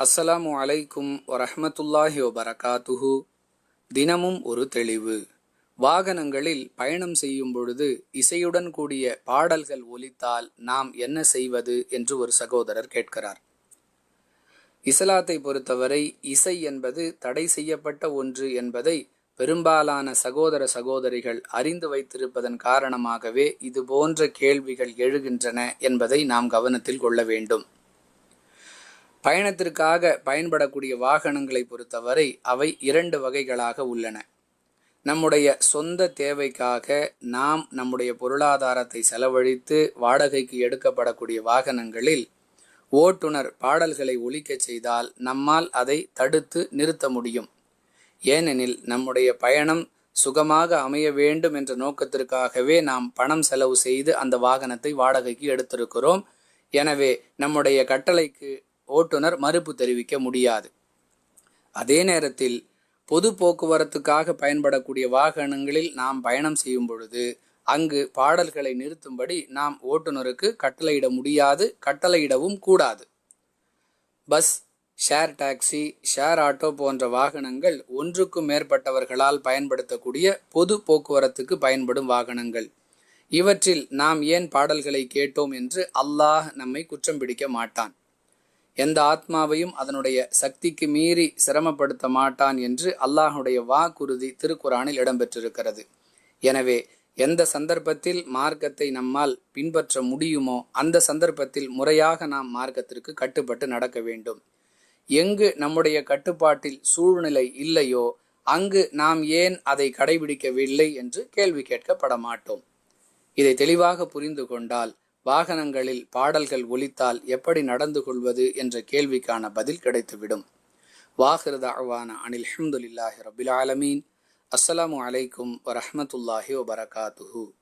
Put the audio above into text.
அஸ்ஸலாமு அலைக்கும் வரஹமத்துல்லாஹி வபரகாத்துஹு. தினமும் ஒரு தெளிவு. வாகனங்களில் பயணம் செய்யும் பொழுது இசையுடன் கூடிய பாடல்கள் ஒலித்தால் நாம் என்ன செய்வது என்று ஒரு சகோதரர் கேட்கிறார். இஸ்லாத்தை பொறுத்தவரை இசை என்பது தடை செய்யப்பட்ட ஒன்று என்பதை பெரும்பாலான சகோதர சகோதரிகள் அறிந்து வைத்திருப்பதன் காரணமாகவே இது போன்ற கேள்விகள் எழுகின்றன என்பதை நாம் கவனத்தில் கொள்ள வேண்டும். பயணத்திற்காக பயன்படக்கூடிய வாகனங்களை பொறுத்தவரை அவை இரண்டு வகைகளாக உள்ளன. நம்முடைய சொந்த தேவைக்காக நாம் நம்முடைய பொருளாதாரத்தை செலவழித்து வாடகைக்கு எடுக்கப்படக்கூடிய வாகனங்களில் ஓட்டுநர் பாடல்களை ஒழிக்கச் செய்தால் நம்மால் அதை தடுத்து நிறுத்த முடியும். ஏனெனில் நம்முடைய பயணம் சுகமாக அமைய வேண்டும் என்ற நோக்கத்திற்காகவே நாம் பணம் செலவு செய்து அந்த வாகனத்தை வாடகைக்கு எடுத்திருக்கிறோம். எனவே நம்முடைய கட்டளைக்கு ஓட்டுநர் மறுப்பு தெரிவிக்க முடியாது. அதே நேரத்தில் பொது போக்குவரத்துக்காக பயன்படக்கூடிய வாகனங்களில் நாம் பயணம் செய்யும் பொழுது அங்கு பாடல்களை நிறுத்தும்படி நாம் ஓட்டுநருக்கு கட்டளையிட முடியாது கட்டளையிடவும் கூடாது. Bus share taxi share auto போன்ற வாகனங்கள் ஒன்றுக்கும் மேற்பட்டவர்களால் பயன்படுத்தக்கூடிய பொது போக்குவரத்துக்கு பயன்படும் வாகனங்கள். இவற்றில் நாம் ஏன் பாடல்களை கேட்டோம் என்று அல்லாஹ் நம்மை குற்றம் பிடிக்க மாட்டான். எந்த ஆத்மாவையும் அதனுடைய சக்திக்கு மீறி சிரமப்படுத்த மாட்டான் என்று அல்லாஹுடைய வாக்குறுதி திருக்குறானில் இடம்பெற்றிருக்கிறது. எனவே எந்த சந்தர்ப்பத்தில் மார்க்கத்தை நம்மால் பின்பற்ற முடியுமோ அந்த சந்தர்ப்பத்தில் முறையாக நாம் மார்க்கத்திற்கு கட்டுப்பட்டு நடக்க வேண்டும். எங்கு நம்முடைய கட்டுப்பாட்டில் சூழ்நிலை இல்லையோ அங்கு நாம் ஏன் அதை கடைபிடிக்கவில்லை என்று கேள்வி கேட்கப்பட மாட்டோம் இதை தெளிவாக புரிந்து கொண்டால் வாகனங்களில் பாடல்கள் ஒலித்தால் எப்படி நடந்து கொள்வது என்ற கேள்விக்கான பதில் கிடைத்துவிடும். வாஹிருத அவான அனில் அஹமதுல்லாஹி ரபில் ஆலமீன். அஸ்ஸலாமு அலைக்கும் வரஹமத்துல்லாஹி வபரகாத்துஹூ.